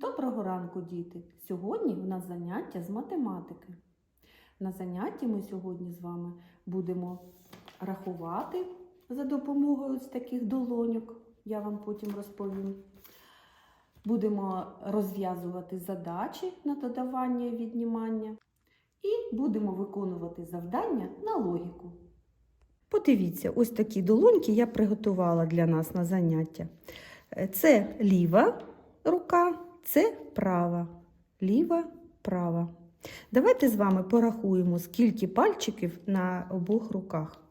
Доброго ранку, діти! Сьогодні у нас заняття з математики. На занятті ми сьогодні з вами будемо рахувати за допомогою ось таких долоньок. Я вам потім розповім. Будемо розв'язувати задачі на додавання і віднімання. І будемо виконувати завдання на логіку. Подивіться, ось такі долоньки я приготувала для нас на заняття. Це ліва рука, це права. Ліва, права. Давайте з вами порахуємо, скільки пальчиків на обох руках.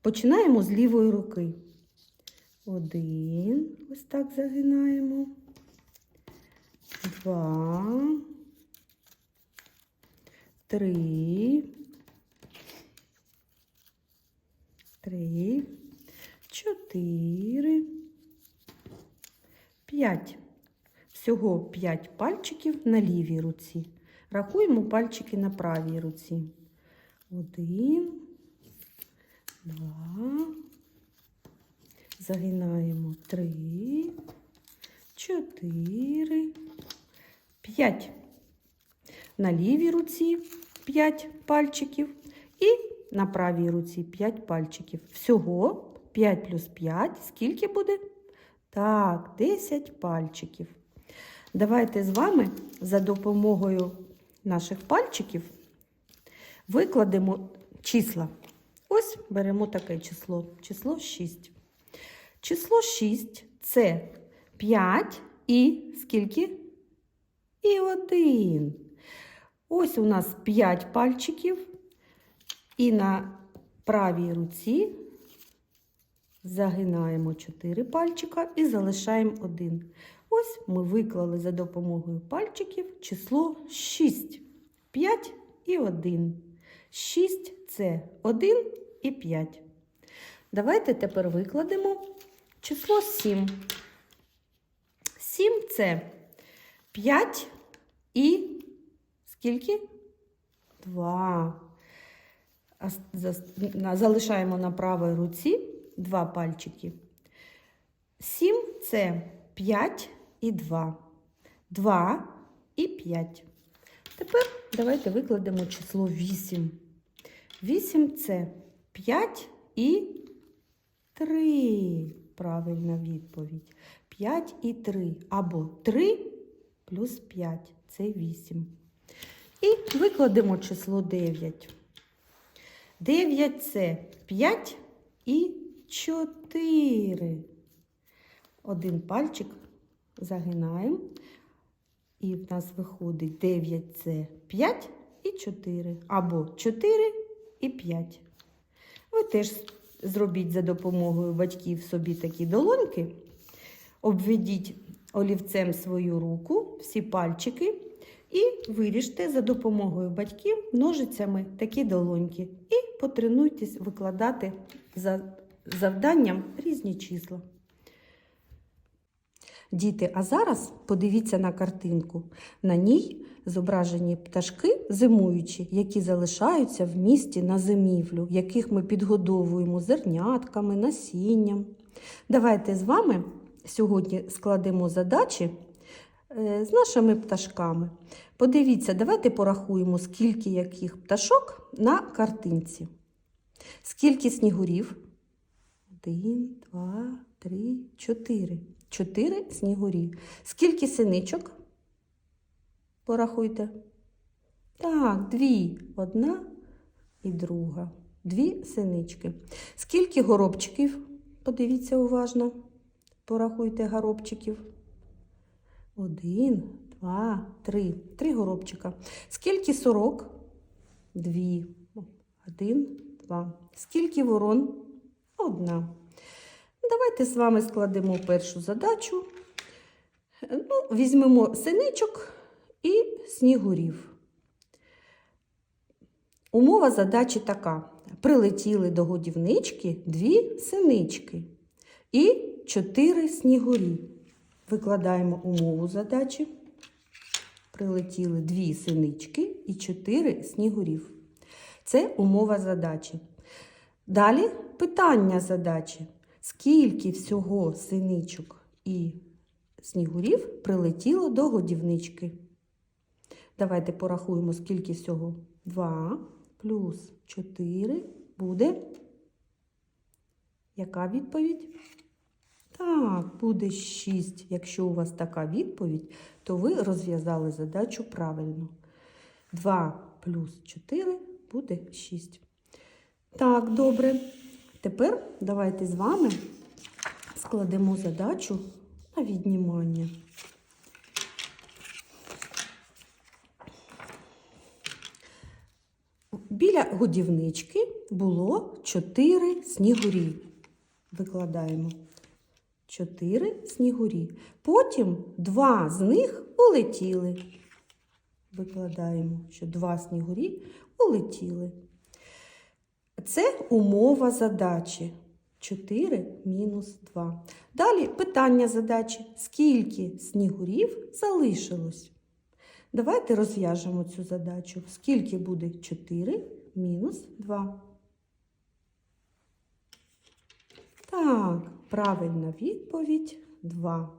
Починаємо з лівої руки. Один. Ось так загинаємо. Два. Три. Три. Чотири. П'ять. Всього 5 пальчиків на лівій руці. Рахуємо пальчики на правій руці. Один, два. Загинаємо три, чотири, п'ять. На лівій руці 5 пальчиків і на правій руці 5 пальчиків. Всього 5 плюс 5. Скільки буде? Так, 10 пальчиків. Давайте з вами за допомогою наших пальчиків викладемо числа. Ось беремо таке число. Число 6. Число 6 це 5 і скільки? І 1. Ось у нас 5 пальчиків. І на правій руці загинаємо 4 пальчика і залишаємо 1. Ось ми виклали за допомогою пальчиків число 6. 5 і 1. 6 це 1 і 5. Давайте тепер викладемо число 7. 7 це 5 і скільки? 2. А с- зас- на- Залишаємо на правій руці 2 пальчики. 7 це 5 і 2. 2 і 5. Тепер давайте викладемо число 8. 8 це 5 і 3. Правильна відповідь. 5 і 3. Або 3 плюс 5 це 8. І викладемо число 9. 9 це 5 і 4. Один пальчик загинаємо. І в нас виходить 9 це 5 і 4. Або 4 і 5. Ви теж зробіть за допомогою батьків собі такі долоньки. Обведіть олівцем свою руку, всі пальчики. І виріжте за допомогою батьків ножицями такі долоньки. І потренуйтесь викладати за завданням різні числа. Діти, а зараз подивіться на картинку. На ній зображені пташки зимуючі, які залишаються в місті на зимівлю, яких ми підгодовуємо зернятками, насінням. Давайте з вами сьогодні складемо задачі е, з нашими пташками. Подивіться, давайте порахуємо, скільки яких пташок на картинці. Скільки снігурів? Один, два, три, чотири. Чотири снігурі. Скільки синичок? Порахуйте. Так, дві. Одна і друга. Дві синички. Скільки горобчиків? Подивіться уважно. Порахуйте горобчиків. Один, два, три. Три горобчика. Скільки сорок? Дві. Один, два. Скільки ворон? Одна. Давайте з вами складемо першу задачу. Ну, візьмемо синичок і снігурів. Умова задачі така: прилетіли до годівнички дві синички і чотири снігурі. Викладаємо умову задачі. Прилетіли дві синички і чотири снігурів. Це умова задачі. Далі питання задачі. Скільки всього синичок і снігурів прилетіло до годівнички. Давайте порахуємо, скільки всього. 2 плюс 4 буде. Яка відповідь? Так, буде 6. Якщо у вас така відповідь, то ви розв'язали задачу правильно. 2 плюс 4 буде 6. Так, добре. Тепер давайте з вами складемо задачу на віднімання. Біля годівнички було 4 снігурі. Викладаємо 4 снігурі. Потім два з них улетіли. Викладаємо, що два снігурі улетіли. Це умова задачі. 4 мінус 2. Далі питання задачі. Скільки снігурів залишилось? Давайте розв'яжемо цю задачу. Скільки буде 4 мінус 2? Так, правильна відповідь 2.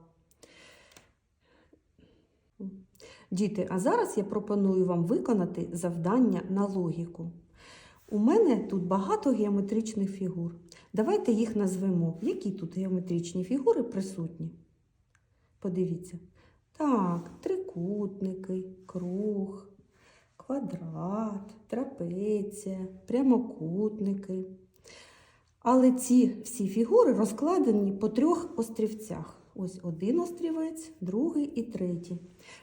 Діти, а зараз я пропоную вам виконати завдання на логіку. У мене тут багато геометричних фігур. Давайте їх назвемо. Які тут геометричні фігури присутні? Подивіться. Так, трикутники, круг, квадрат, трапеція, прямокутники. Але ці всі фігури розкладені по трьох острівцях. Ось один острівець, другий і третій.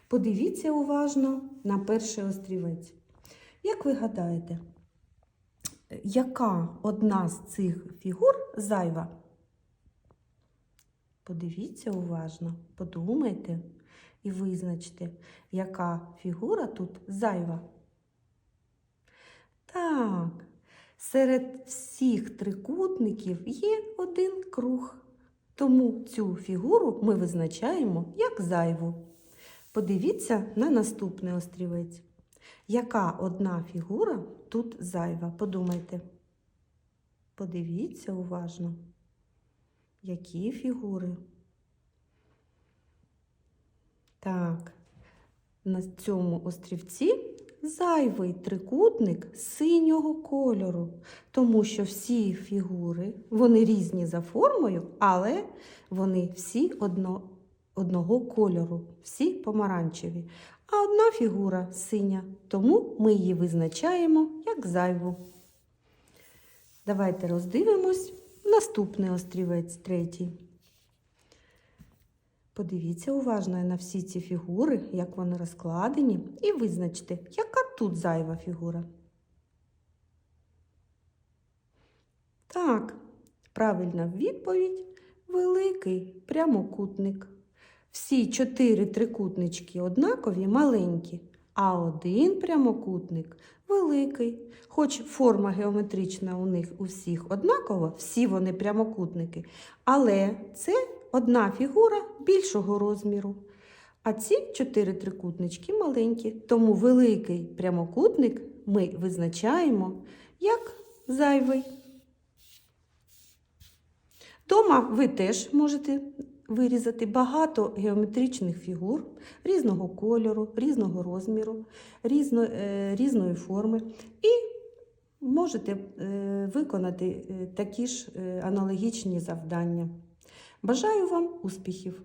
Подивіться уважно на перший острівець. Як ви гадаєте, яка одна з цих фігур зайва? Подивіться уважно, подумайте і визначте, яка фігура тут зайва. Так, серед всіх трикутників є один круг. Тому цю фігуру ми визначаємо як зайву. Подивіться на наступний острівець. Яка одна фігура тут зайва? Подумайте. Подивіться уважно. Які фігури? Так, на цьому острівці зайвий трикутник синього кольору, тому що всі фігури, вони різні за формою, але вони всі одно, одного кольору, всі помаранчеві. А одна фігура синя, тому ми її визначаємо як зайву. Давайте роздивимось наступний острівець третій. Подивіться уважно на всі ці фігури, як вони розкладені, і визначте, яка тут зайва фігура. Так, правильна відповідь великий прямокутник. Всі чотири трикутнички однакові маленькі, а один прямокутник великий. Хоч форма геометрична у них у всіх однакова, всі вони прямокутники, але це одна фігура більшого розміру. А ці чотири трикутнички маленькі, тому великий прямокутник ми визначаємо як зайвий. Дома ви теж можете вирізати багато геометричних фігур різного кольору, різного розміру, різно, е, різної форми. І можете е, виконати е, такі ж аналогічні завдання. Бажаю вам успіхів!